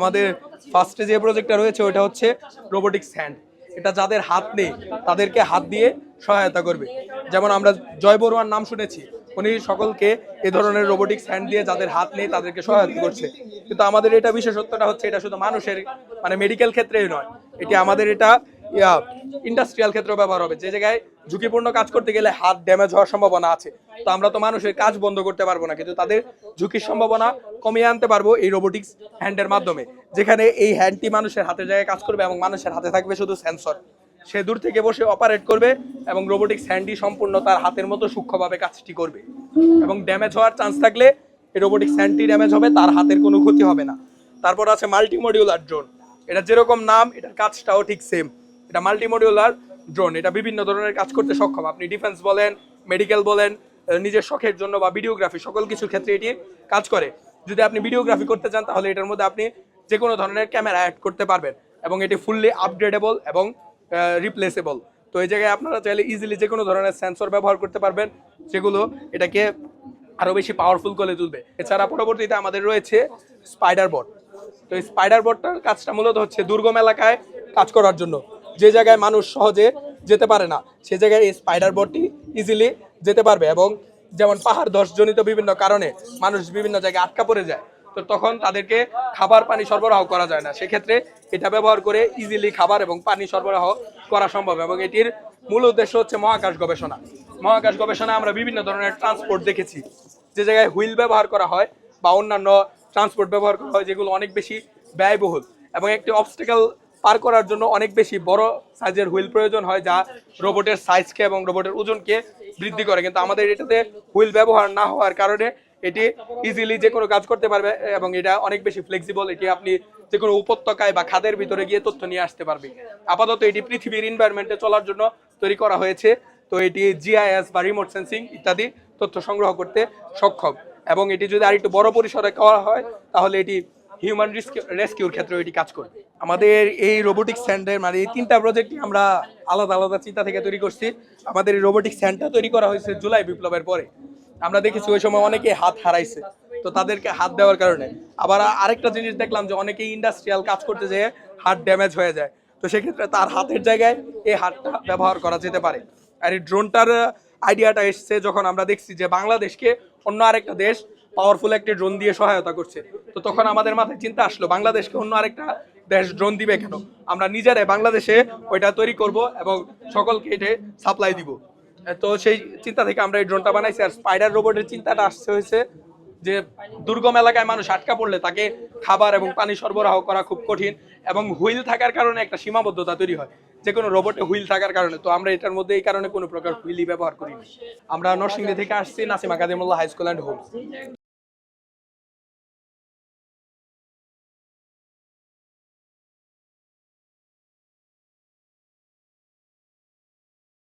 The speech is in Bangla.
আমাদের ফার্স্টে যে প্রজেক্টটা রয়েছে ওটা হচ্ছে রোবোটিক্স হ্যান্ড এটা যাদের হাত নেই, তাদেরকে হাত দিয়ে সহায়তা করবে। যেমন আমরা জয় বড়ুয়ার নাম শুনেছি, উনি সকলকে এ ধরনের রোবোটিক্স হ্যান্ড দিয়ে যাদের হাত নেই, তাদেরকে সহায়তা করছে। কিন্তু আমাদের এটা বিশেষত্বটা হচ্ছে, এটা শুধু মানুষের মানে মেডিকেল ক্ষেত্রেই নয়। এটি আমাদের এটা ইন্ডাস্ট্রিয়াল ক্ষেত্রেও ব্যবহার হবে। যে জায়গায় ঝুঁকিপূর্ণ কাজ করতে গেলে হাত ড্যামেজ হওয়ার সম্ভাবনা আছে। তো আমরা তো মানুষের কাজ বন্ধ করতে পারব না, কিন্তু তাদের ঝুঁকির সম্ভাবনা কমিয়ে আনতে পারব এই রোবোটিক্স হ্যান্ডের মাধ্যমে, যেখানে এই হ্যান্ডটি মানুষের হাতের জায়গায় কাজ করবে এবং মানুষের হাতে থাকবে শুধু সেন্সর সে দূর থেকে বসে অপারেট করবে এবং রোবোটিক্স হ্যান্ডটি সম্পূর্ণ তার হাতের মতো সূক্ষ্মভাবে কাজটি করবে। এবং ড্যামেজ হওয়ার চান্স থাকলে এই রোবোটিক্স হ্যান্ডটি ড্যামেজ হবে, তার হাতের কোনো ক্ষতি হবে না। তারপর আছে মাল্টি মডিউলার ড্রোন এটা যেরকম নাম, এটার কাজটাও ঠিক সেম এটা মাল্টি মডিউলার ড্রোন এটা বিভিন্ন ধরনের কাজ করতে সক্ষম। আপনি ডিফেন্স বলেন মেডিকেল বলেন নিজের শখের জন্য বা ভিডিওগ্রাফি সকল কিছু ক্ষেত্রে এটি কাজ করে। যদি আপনি ভিডিওগ্রাফি করতে চান, তাহলে এটার মধ্যে আপনি যে কোনো ধরনের ক্যামেরা অ্যাড করতে পারবেন এবং এটি ফুললি আপগ্রেডেবল এবং রিপ্লেসেবল তো এই জায়গায় আপনারা চাইলে ইজিলি যে কোনো ধরনের সেন্সর ব্যবহার করতে পারবেন, যেগুলো এটাকে আরও বেশি পাওয়ারফুল করে তুলবে। এছাড়া পরবর্তীতে আমাদের রয়েছে স্পাইডার বট তো এই স্পাইডার বটটার কাজটা মূলত হচ্ছে দুর্গম এলাকায় কাজ করার জন্য। যে জায়গায় মানুষ সহজে যেতে পারে না, সে জায়গায় এই স্পাইডার বটটি ইজিলি যেতে পারবে এবং যেমন পাহাড় ধসজনিত বিভিন্ন কারণে মানুষ বিভিন্ন জায়গায় আটকা পড়ে যায়, তো তখন তাদেরকে খাবার পানি সরবরাহ করা যায় না। সেক্ষেত্রে এটা ব্যবহার করে ইজিলি খাবার এবং পানি সরবরাহ করা সম্ভব এবং এটির মূল উদ্দেশ্য হচ্ছে মহাকাশ গবেষণা। মহাকাশ গবেষণা আমরা বিভিন্ন ধরনের ট্রান্সপোর্ট দেখেছি, যে জায়গায় হুইল ব্যবহার করা হয় বা অন্যান্য ট্রান্সপোর্ট ব্যবহার করা হয় যেগুলো অনেক বেশি ব্যয়বহুল এবং একটি অবস্টেকেল পার করার জন্য অনেক বেশি বড় সাইজের হুইল প্রয়োজন হয় যা রোবটের সাইজকে এবং রোবটের ওজনকে বৃদ্ধি করে। কিন্তু আমাদের এটাতে হুইল ব্যবহার না হওয়ার কারণে এটি ইজিলি যে কোনো কাজ করতে পারবে এবং এটা অনেক বেশি ফ্লেক্সিবল এটি আপনি যে কোনো উপত্যকায় বা খাদের ভিতরে গিয়ে তথ্য নিয়ে আসতে পারবে আপাতত এটি পৃথিবীর এনভায়রনমেন্টে চলার জন্য তৈরি করা হয়েছে। তো এটি জিআইএস বা রিমোট সেন্সিং ইত্যাদি তথ্য সংগ্রহ করতে সক্ষম। এবং এটি যদি আরেকটু বড় পরিসরে করা হয়, তাহলে এটি হিউম্যান রেস্কিউর ক্ষেত্রে এটি কাজ করবে। আমাদের এই রোবোটিক স্যান্ডের মানে এই তিনটা প্রজেক্টই আমরা আলাদা আলাদা চিন্তা থেকে তৈরি করছি। আমাদের এই রোবোটিক স্যান্ডটা তৈরি করা হয়েছে জুলাই বিপ্লবের পরে। আমরা দেখেছি ওই সময় অনেকে হাত হারাইছে, তো তাদেরকে হাত দেওয়ার কারণে। আবার আরেকটা জিনিস দেখলাম যে অনেকেই ইন্ডাস্ট্রিয়াল কাজ করতে যেয়ে হাত ড্যামেজ হয়ে যায়। তো সেক্ষেত্রে তার হাতের জায়গায় এই হাতটা ব্যবহার করা যেতে পারে। আর এই ড্রোনটার আইডিয়াটা এসছে যখন আমরা দেখছি যে বাংলাদেশকে অন্য আরেকটা দেশ পাওয়ারফুল একটি ড্রোন দিয়ে সহায়তা করছে। তো তখন আমাদের মাথায় চিন্তা আসলো, বাংলাদেশকে অন্য আরেকটা দেশ ড্রোন দিবে কেন? আমরা নিজেরাই বাংলাদেশে ওইটা তৈরি করব এবং সকলকে এটা সাপ্লাই দিব। তো সেই চিন্তা থেকে আমরা এই ড্রোনটা বানাইছি। আর স্পাইডার রোবটের চিন্তাটা আসছে হয়েছে যে দুর্গম এলাকায় মানুষ আটকা পড়লে তাকে খাবার এবং পানি সরবরাহ করা খুব কঠিন এবং হুইল থাকার কারণে একটা সীমাবদ্ধতা তৈরি হয়। যে কোনো রোবটে হুইল থাকার কারণে। তো আমরা এটার মধ্যে এই কারণে কোনো প্রকার হুইলই ব্যবহার করি। আমরা নরসিংদী থেকে আসছি, Nasima Kadimullah high school and home